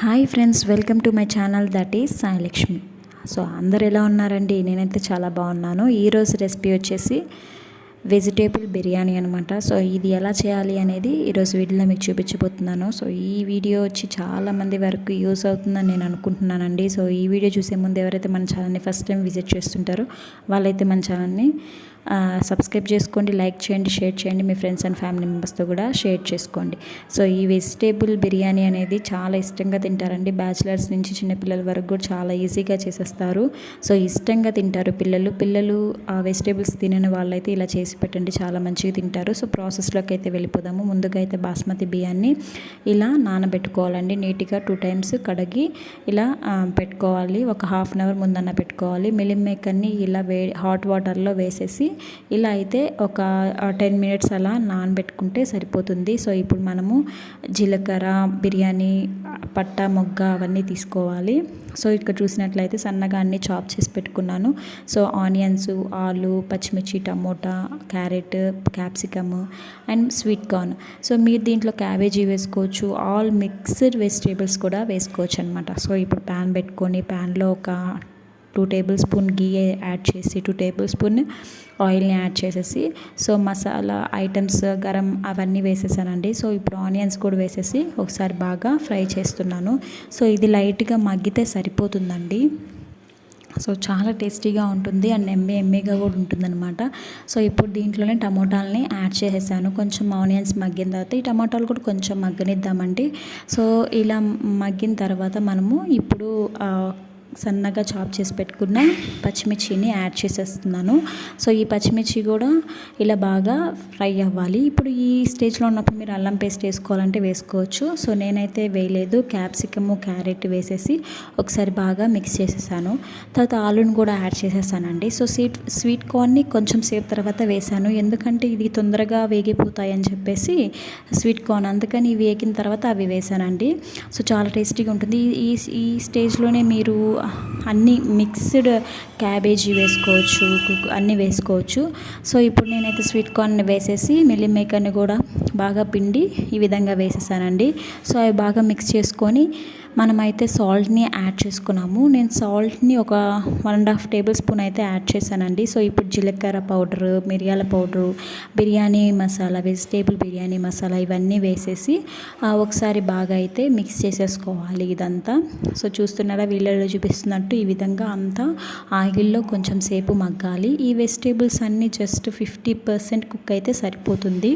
Hi friends welcome to my channel that is Sailakshmi. So అందరు ఎలా ఉన్నారండి? నేనైతే చాలా బాగున్నాను. ఈరోజు రెసిపీ వచ్చేసి వెజిటేబుల్ బిర్యానీ అనమాట సో ఇది ఎలా చేయాలి అనేది ఈరోజు వీడియోలో మీకు చూపించబోతున్నాను. సో ఈ వీడియో వచ్చి చాలా మంది వరకు యూస్ అవుతుందని నేను అనుకుంటున్నానండి. సో ఈ వీడియో చూసే ముందు ఎవరైతే మన ఛానల్ని ఫస్ట్ టైం విజిట్ చేస్తుంటారో వాళ్ళైతే మన ఛానల్ని సబ్స్క్రైబ్ చేసుకోండి లైక్ చేయండి షేర్ చేయండి మీ ఫ్రెండ్స్ అండ్ ఫ్యామిలీ మెంబర్స్తో కూడా షేర్ చేసుకోండి. సో ఈ వెజిటేబుల్ బిర్యానీ అనేది చాలా ఇష్టంగా తింటారండి. బ్యాచిలర్స్ నుంచి చిన్నపిల్లల వరకు కూడా చాలా ఈజీగా చేసేస్తారు. సో ఇష్టంగా తింటారు పిల్లలు. పిల్లలు ఆ వెజిటేబుల్స్ తినని వాళ్ళైతే ఇలా చేసి పెట్టండి చాలా మంచిగా తింటారు. సో ప్రాసెస్లోకి అయితే వెళ్ళిపోదాము. ముందుగా అయితే బాస్మతి బియ్యాన్ని ఇలా నానబెట్టుకోవాలండి. నీట్గా టూ టైమ్స్ కడిగి ఇలా పెట్టుకోవాలి. ఒక హాఫ్ అన్ అవర్ ముందన్న పెట్టుకోవాలి. మిలిం మేకర్ని ఇలా వే హాట్ వాటర్లో వేసేసి ఇలా అయితే ఒక టెన్ మినిట్స్ అలా నానబెట్టుకుంటే సరిపోతుంది. సో ఇప్పుడు మనము జీలకర్ర బిర్యానీ పట్ట మొగ్గ అవన్నీ తీసుకోవాలి. సో ఇక్కడ చూసినట్లయితే సన్నగా అన్ని చాప్ చేసి పెట్టుకున్నాను. సో ఆనియన్స్ ఆలు పచ్చిమిర్చి tomato carrot capsicum and sweet corn. So మీరు దీంట్లో క్యాబేజీ వేసుకోవచ్చు. ఆల్ మిక్స్డ్ వెజిటేబుల్స్ కూడా వేసుకోవచ్చు అనమాట సో ఇప్పుడు ప్యాన్ పెట్టుకొని ప్యాన్లో ఒక టూ టేబుల్ స్పూన్ గీ యాడ్ చేసి టూ టేబుల్ స్పూన్ ఆయిల్ని యాడ్ చేసేసి సో మసాలా ఐటమ్స్ గరం అవన్నీ వేసేసానండి. సో ఇప్పుడు ఆనియన్స్ కూడా వేసేసి ఒకసారి బాగా ఫ్రై చేస్తున్నాను. సో ఇది లైట్గా మగ్గితే సరిపోతుందండి. సో చాలా టేస్టీగా ఉంటుంది అండ్ ఎమ్మె ఎమ్మెగా కూడా ఉంటుందన్నమాట. సో ఇప్పుడు దీంట్లోనే టమోటాలని యాడ్ చేసేసాను. కొంచెం ఆనియన్స్ మగ్గిన తర్వాత ఈ టమాటాలు కూడా కొంచెం మగ్గనిద్దామండి. సో ఇలా మగ్గిన తర్వాత మనము ఇప్పుడు సన్నగా చాప్ చేసి పెట్టుకున్న పచ్చిమిర్చిని యాడ్ చేసేస్తున్నాను. సో ఈ పచ్చిమిర్చి కూడా ఇలా బాగా ఫ్రై అవ్వాలి. ఇప్పుడు ఈ స్టేజ్లో ఉన్నప్పుడు మీరు అల్లం పేస్ట్ వేసుకోవాలంటే వేసుకోవచ్చు. సో నేనైతే వేయలేదు. క్యాప్సికము క్యారెట్ వేసేసి ఒకసారి బాగా మిక్స్ చేసేసాను. తర్వాత ఆలుని కూడా యాడ్ చేసేసానండి. సో స్వీట్ స్వీట్ కార్న్ని కొంచెం సేపు తర్వాత వేసాను. ఎందుకంటే ఇది తొందరగా వేగిపోతాయని చెప్పేసి స్వీట్ కార్న్ అందుకని వేగిన తర్వాత అవి వేశానండి సో చాలా టేస్టీగా ఉంటుంది. ఈ ఈ స్టేజ్లోనే మీరు అన్నీ మిక్స్డ్ క్యాబేజీ వేసుకోవచ్చు అన్నీ వేసుకోవచ్చు. సో ఇప్పుడు నేనైతే స్వీట్ కార్న్ వేసేసి మిల్లీ మేకర్ని కూడా బాగా పిండి ఈ విధంగా వేసేసానండి. సో అవి బాగా మిక్స్ చేసుకొని మనమైతే సాల్ట్ని యాడ్ చేసుకున్నాము. నేను సాల్ట్ని ఒక one and half tablespoon అయితే యాడ్ చేశానండి. సో ఇప్పుడు జీలకర్ర పౌడర్ మిరియాల పౌడరు బిర్యానీ మసాలా వెజిటేబుల్ బిర్యానీ మసాలా ఇవన్నీ వేసేసి ఒకసారి బాగా అయితే మిక్స్ చేసేసుకోవాలి ఇదంతా. సో చూస్తున్నారా వీళ్ళలో చూపిస్తున్నట్టు ఈ విధంగా అంతా ఆయిల్లో కొంచెం సేపు మగ్గాలి. ఈ వెజిటేబుల్స్ అన్నీ జస్ట్ ఫిఫ్టీ పర్సెంట్ కుక్ అయితే సరిపోతుంది.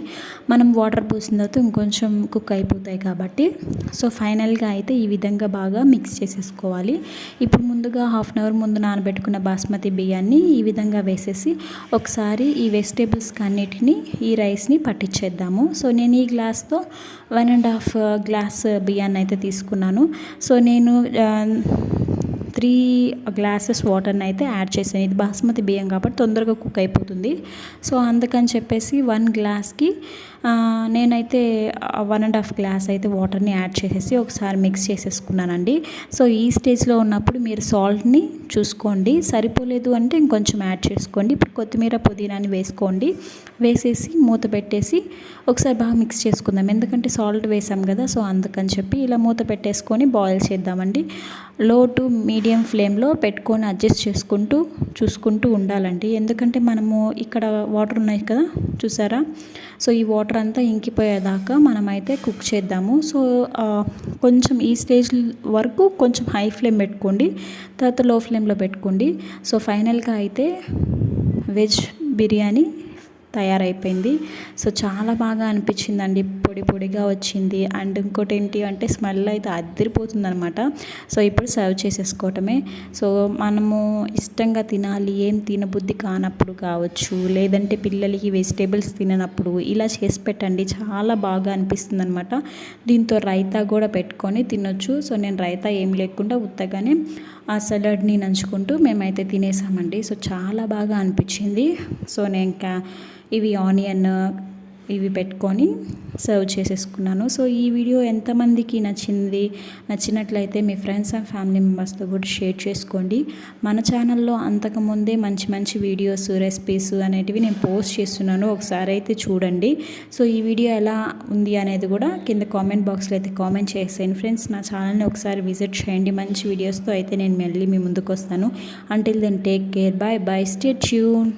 మనం వాటర్ పోసిన తర్వాత ఇంకొంచెం కుక్ అయిపోతాయి కాబట్టి. సో ఫైనల్గా అయితే ఈ విధంగా విధంగా బాగా మిక్స్ చేసేసుకోవాలి. ఇప్పుడు ముందుగా హాఫ్ అన్ అవర్ ముందు నానబెట్టుకున్న బాస్మతి బియ్యాన్ని ఈ విధంగా వేసేసి ఒకసారి ఈ వెజిటేబుల్స్ అన్నిటిని ఈ రైస్ని పట్టించేద్దాము సో నేను ఈ గ్లాస్తో వన్ అండ్ హాఫ్ గ్లాస్ బియ్యాన్ని అయితే తీసుకున్నాను. సో నేను త్రీ గ్లాసెస్ వాటర్ని అయితే యాడ్ చేశాను. ఇది బాస్మతి బియ్యం కాబట్టి తొందరగా కుక్ అయిపోతుంది. సో అందుకని చెప్పేసి వన్ గ్లాస్కి నేనైతే వన్ అండ్ హాఫ్ గ్లాస్ అయితే వాటర్ని యాడ్ చేసేసి ఒకసారి మిక్స్ చేసేసుకున్నానండి. సో ఈ స్టేజ్లో ఉన్నప్పుడు మీరు సాల్ట్ని చూసుకోండి. సరిపోలేదు అంటే ఇంకొంచెం యాడ్ చేసుకోండి. ఇప్పుడు కొత్తిమీర పుదీనాని వేసుకోండి. వేసేసి మూత పెట్టేసి ఒకసారి బాగా మిక్స్ చేసుకుందాం. ఎందుకంటే సాల్ట్ వేసాం కదా సో అందుకని చెప్పి ఇలా మూత పెట్టేసుకొని బాయిల్ చేద్దామండి. లో టు మీడియం ఫ్లేమ్లో పెట్టుకొని అడ్జస్ట్ చేసుకుంటూ చూసుకుంటూ ఉండాలండి. ఎందుకంటే మనము ఇక్కడ వాటర్ ఉన్నాయి కదా చూసారా? సో ఈ వాటర్ అంతా ఇంకిపోయేదాకా మనమైతే కుక్ చేద్దాము. సో కొంచెం ఈ స్టేజ్ వరకు కొంచెం హై ఫ్లేమ్ పెట్టుకోండి తర్వాత లో ఫ్లేమ్లో పెట్టుకోండి. సో ఫైనల్గా అయితే వెజ్ బిర్యానీ తయారైపోయింది. సో చాలా బాగా అనిపించిందండి. పొడి పొడిగా వచ్చింది. అండ్ ఇంకోటి ఏంటి అంటే స్మెల్ అయితే అదిరిపోతుంది అనమాట సో ఇప్పుడు సర్వ్ చేసేసుకోవటమే. సో మనము ఇష్టంగా తినాలి ఏం తినబుద్ధి కానప్పుడు కావచ్చు లేదంటే పిల్లలకి వెజిటేబుల్స్ తిననప్పుడు ఇలా చేసి పెట్టండి చాలా బాగా అనిపిస్తుంది అనమాట దీంతో రైతా కూడా పెట్టుకొని తినొచ్చు. సో నేను రైతా ఏం లేకుండా ఉత్తగానే ఆ సలాడ్ని నంచుకుంటూ మేమైతే తినేసామండి. సో చాలా బాగా అనిపించింది. సో నేను ఇంకా ఇవి ఆనియన్ ఇవి పెట్టుకొని సర్వ్ చేసేసుకున్నాను. సో ఈ వీడియో ఎంతమందికి నచ్చింది నచ్చినట్లయితే మీ ఫ్రెండ్స్ అండ్ ఫ్యామిలీ మెంబర్స్తో కూడా షేర్ చేసుకోండి. మన ఛానల్లో అంతకుముందే మంచి మంచి వీడియోస్ రెసిపీస్ అనేటివి నేను పోస్ట్ చేస్తున్నాను. ఒకసారి అయితే చూడండి. సో ఈ వీడియో ఎలా ఉంది అనేది కూడా కింద కామెంట్ బాక్స్లో అయితే కామెంట్ చేసేయండి. ఫ్రెండ్స్ నా ఛానల్ని ఒకసారి విజిట్ చేయండి. మంచి వీడియోస్తో అయితే నేను మళ్ళీ మీ ముందుకు వస్తాను. Until then take care bye bye stay tune